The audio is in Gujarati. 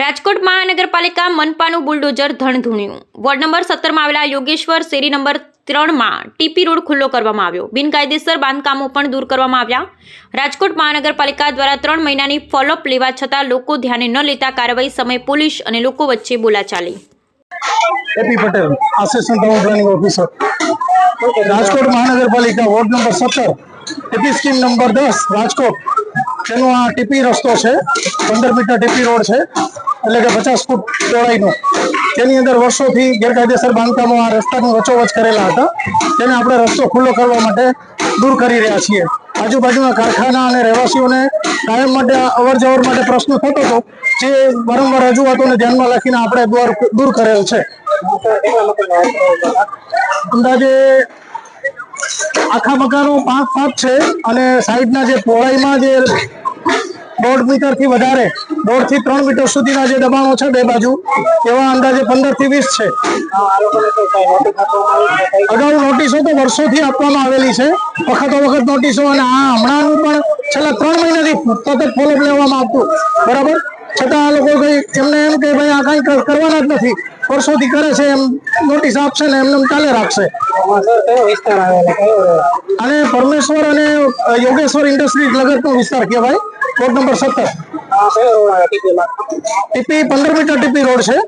રાજકોટ મહાનગરપાલિકા મનપાનું બુલડોઝર ધણધૂણ્યું. વોર્ડ નંબર સત્તરમાં આવેલા યોગેશ્વર શેરી નંબર ત્રણમાં ટીપી રોડ ખુલ્લો કરવામાં આવ્યો. બિનકાયદેસર બાંધકામો પણ દૂર કરવામાં આવ્યા. રાજકોટ મહાનગરપાલિકા દ્વારા ત્રણ મહિનાની ફોલોઅપ લેવા છતાં લોકો ધ્યાને ન લેતા કાર્યવાહી સમયે પોલીસ અને લોકો વચ્ચે બોલાચાલી. AP Patel assistant town planning officer Rajkot મહાનગરપાલિકા વોર્ડ નંબર સત્તર, ટીપી સ્કીમ નંબર દસ, રાજકોટ. તેનો આ ટીપી રસ્તો છે, પંદર મીટર ટીપી રોડ છે. એટલે કે પચાસ ફૂટ પહોળાઈનો. તેની અંદર વર્ષોથી ગેરકાયદેસર બાંધકામો આ રસ્તાની વચોવચ કરેલા હતા. તેને આપણે રસ્તો ખુલ્લો કરવા માટે દૂર કરી રહ્યા છીએ. આજુબાજુના કારખાના અને રહેવાસીઓને કાયમ માટે અવર જવર માટે પ્રશ્ન થતો હતો. જે વારંવાર રજૂઆતોને ધ્યાનમાં રાખીને આપણે દ્વાર દૂર કરેલ છે. અંદાજે આખા મકાનો પાંચ પાંચ છે અને સાઈડના જે પહોળાઈમાં જે દોઢ મીટરથી વધારે દોઢથી ત્રણ મીટર સુધીના જે દબાણો છે બે બાજુ, એવા અંદાજે પંદરથી વીસ છે. અગાઉ નોટિસો તો વર્ષોથી આપવામાં આવેલી છે. વખતો વખત નોટિસો અને આ હમણાંનું પણ છેલ્લા ત્રણ મહિનાથી સતત ફોલોઅપ લેવામાં આવતું. બરાબર? છતાં આ લોકો કઈ એમને એમ કે ભાઈ આ કઈ કરવાના જ નથી. વર્ષોથી કરે છે, એમ નોટિસ આપશે ને એમને એમ ચાલે રાખશે. અને પરમેશ્વર અને યોગેશ્વર ઇન્ડસ્ટ્રીઝ લગતનો વિસ્તાર કહેવાય. વોર્ડ નંબર સત્તર. ટીપી પંદર મીટર ટીપી રોડ છે.